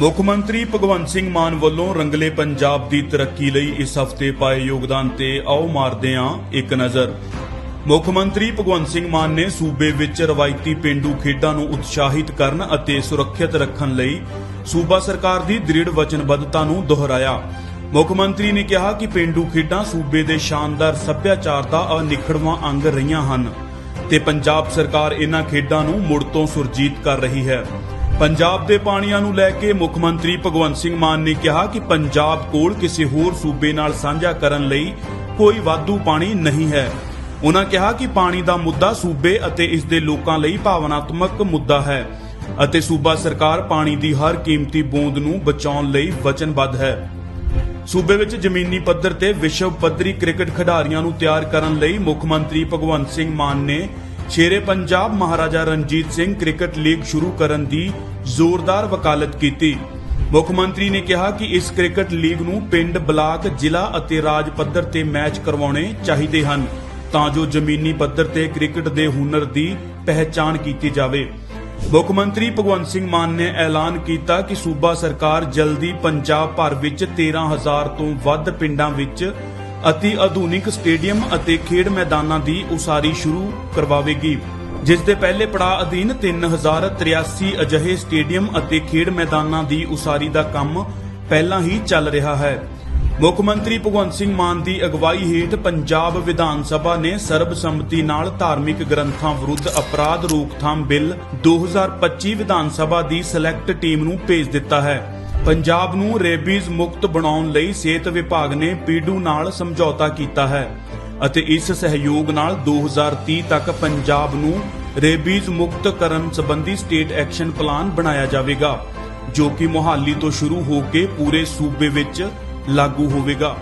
ਮੁੱਖ ਮੰਤਰੀ ਭਗਵੰਤ ਸਿੰਘ ਮਾਨ ਵੱਲੋਂ ਰੰਗਲੇ ਪੰਜਾਬ ਦੀ ਤਰੱਕੀ ਲਈ ਇਸ ਹਫ਼ਤੇ ਪਾਏ ਯੋਗਦਾਨ ਤੇ ਆਓ ਮਾਰਦੇ ਹਾਂ ਇੱਕ ਨਜ਼ਰ। ਮੁੱਖ ਮੰਤਰੀ ਭਗਵੰਤ ਸਿੰਘ ਮਾਨ ਨੇ ਸੂਬੇ ਵਿੱਚ ਰਵਾਇਤੀ ਪਿੰਡੂ ਖੇਡਾਂ ਨੂੰ ਉਤਸ਼ਾਹਿਤ ਕਰਨ ਅਤੇ ਸੁਰੱਖਿਅਤ ਰੱਖਣ ਲਈ ਸੂਬਾ ਸਰਕਾਰ ਦੀ ਦ੍ਰਿੜ ਵਚਨਬੱਧਤਾ ਨੂੰ ਦੁਹਰਾਇਆ। ਮੁੱਖ ਮੰਤਰੀ ਨੇ ਕਿਹਾ ਕਿ ਪਿੰਡੂ ਖੇਡਾਂ ਸੂਬੇ ਦੇ ਸ਼ਾਨਦਾਰ ਸੱਭਿਆਚਾਰ ਦਾ ਅਨਿਖੜਵਾਂ ਅੰਗ ਰਹੀਆਂ ਹਨ ਤੇ ਪੰਜਾਬ ਸਰਕਾਰ ਇਹਨਾਂ ਖੇਡਾਂ ਨੂੰ ਮੁੜ ਤੋਂ ਸੁਰਜੀਤ ਕਰ ਰਹੀ ਹੈ। ਪੰਜਾਬ ਦੇ ਪਾਣੀਆਂ ਨੂੰ ਲੈ ਕੇ ਮੁੱਖ ਮੰਤਰੀ ਭਗਵੰਤ ਸਿੰਘ ਮਾਨ ਨੇ ਕਿਹਾ ਕਿ ਪੰਜਾਬ ਕੋਲ ਕਿਸੇ ਹੋਰ ਸੂਬੇ ਨਾਲ ਸਾਂਝਾ ਕਰਨ ਲਈ ਕੋਈ ਵਾਧੂ ਪਾਣੀ ਨਹੀਂ ਹੈ। ਉਹਨਾਂ ਕਿਹਾ ਕਿ ਪਾਣੀ ਦਾ ਮੁੱਦਾ ਸੂਬੇ ਅਤੇ ਇਸ ਦੇ ਲੋਕਾਂ ਲਈ ਭਾਵਨਾਤਮਕ ਮੁੱਦਾ ਹੈ ਅਤੇ ਸੂਬਾ ਸਰਕਾਰ ਪਾਣੀ ਦੀ ਹਰ ਕੀਮਤੀ ਬੂੰਦ ਨੂੰ ਬਚਾਉਣ ਲਈ ਵਚਨਬੱਧ ਹੈ। ਸੂਬੇ ਵਿੱਚ ਜ਼ਮੀਨੀ ਪੱਧਰ ਤੇ ਵਿਸ਼ਵ ਪੱਧਰੀ ਕ੍ਰਿਕਟ ਖਿਡਾਰੀਆਂ ਨੂੰ ਤਿਆਰ ਕਰਨ ਲਈ ਮੁੱਖ ਮੰਤਰੀ ਭਗਵੰਤ ਸਿੰਘ ਮਾਨ ਨੇ ਸ਼ੇਰੇ ਪੰਜਾਬ ਮਹਾਰਾਜਾ ਰਣਜੀਤ ਸਿੰਘ ਕ੍ਰਿਕਟ ਲੀਗ ਸ਼ੁਰੂ ਕਰਨ ਦੀ ਜ਼ੋਰਦਾਰ ਵਕਾਲਤ ਕੀਤੀ। ਮੁੱਖ ਮੰਤਰੀ ਨੇ ਕਿਹਾ ਕਿ ਇਸ ਕ੍ਰਿਕਟ ਲੀਗ ਨੂੰ ਪਿੰਡ ਬਲਾਕ, ਜ਼ਿਲ੍ਹਾ ਅਤੇ ਰਾਜ ਪੱਧਰ ਤੇ ਮੈਚ ਕਰਵਾਉਣੇ ਚਾਹੀਦੇ ਹਨ, ਤਾਂ ਜੋ ਜ਼ਮੀਨੀ ਪੱਧਰ ਤੇ ਕ੍ਰਿਕਟ ਦੇ ਹੁਨਰ ਦੀ ਪਹਿਚਾਣ ਕੀਤੀ ਜਾਵੇ। ਮੁੱਖ ਮੰਤਰੀ ਭਗਵੰਤ ਸਿੰਘ ਮਾਨ ਨੇ ਐਲਾਨ ਕੀਤਾ ਕਿ ਸੂਬਾ ਸਰਕਾਰ ਜਲਦੀ ਪੰਜਾਬ ਭਰ ਵਿੱਚ 13000 ਤੋਂ ਵੱਧ ਪਿੰਡਾਂ ਵਿੱਚ ਅਤੀ ਆਧੁਨਿਕ ਸਟੇਡੀਅਮ ਅਤੇ ਖੇਡ ਮੈਦਾਨਾਂ ਦੀ ਉਸਾਰੀ ਸ਼ੁਰੂ ਕਰਵਾਵੇਗੀ, ਜਿਸ ਦੇ ਪਹਿਲੇ ਪੜਾਅ ਅਧੀਨ 3083 ਅਜਿਹੇ ਸਟੇਡੀਅਮ ਅਤੇ ਖੇਡ ਮੈਦਾਨਾਂ ਦੀ ਉਸਾਰੀ ਦਾ ਕੰਮ ਪਹਿਲਾਂ ਹੀ ਚੱਲ ਰਿਹਾ ਹੈ। ਮੁੱਖ ਮੰਤਰੀ ਭਗਵੰਤ ਸਿੰਘ ਮਾਨ ਦੀ ਅਗਵਾਈ ਹੇਠ ਪੰਜਾਬ ਵਿਧਾਨ ਸਭਾ ਨੇ ਸਰਬਸੰਮਤੀ ਨਾਲ ਧਾਰਮਿਕ ਗ੍ਰੰਥਾਂ ਵਿਰੁੱਧ ਅਪਰਾਧ ਰੋਕਥਾਮ ਬਿੱਲ 2025 ਵਿਧਾਨ ਸਭਾ ਦੀ ਸਿਲੈਕਟ ਟੀਮ ਨੂੰ ਭੇਜ ਦਿੱਤਾ ਹੈ। ਪੰਜਾਬ ਨੂੰ ਰੇਬੀਜ਼ ਮੁਕਤ ਬਣਾਉਣ ਲਈ ਸਿਹਤ ਵਿਭਾਗ ਨੇ ਪੀਡੂ ਨਾਲ ਸਮਝੌਤਾ ਕੀਤਾ ਹੈ ਅਤੇ ਇਸ ਸਹਿਯੋਗ ਨਾਲ 2030 ਤੱਕ ਪੰਜਾਬ ਨੂੰ ਰੇਬੀਜ਼ ਮੁਕਤ ਕਰਨ ਸੰਬੰਧੀ ਸਟੇਟ ਐਕਸ਼ਨ ਪਲਾਨ ਬਣਾਇਆ ਜਾਵੇਗਾ, ਜੋ ਕਿ ਮੁਹਾਲੀ ਤੋਂ ਸ਼ੁਰੂ ਹੋ ਕੇ ਪੂਰੇ ਸੂਬੇ ਵਿੱਚ ਲਾਗੂ ਹੋਵੇਗਾ।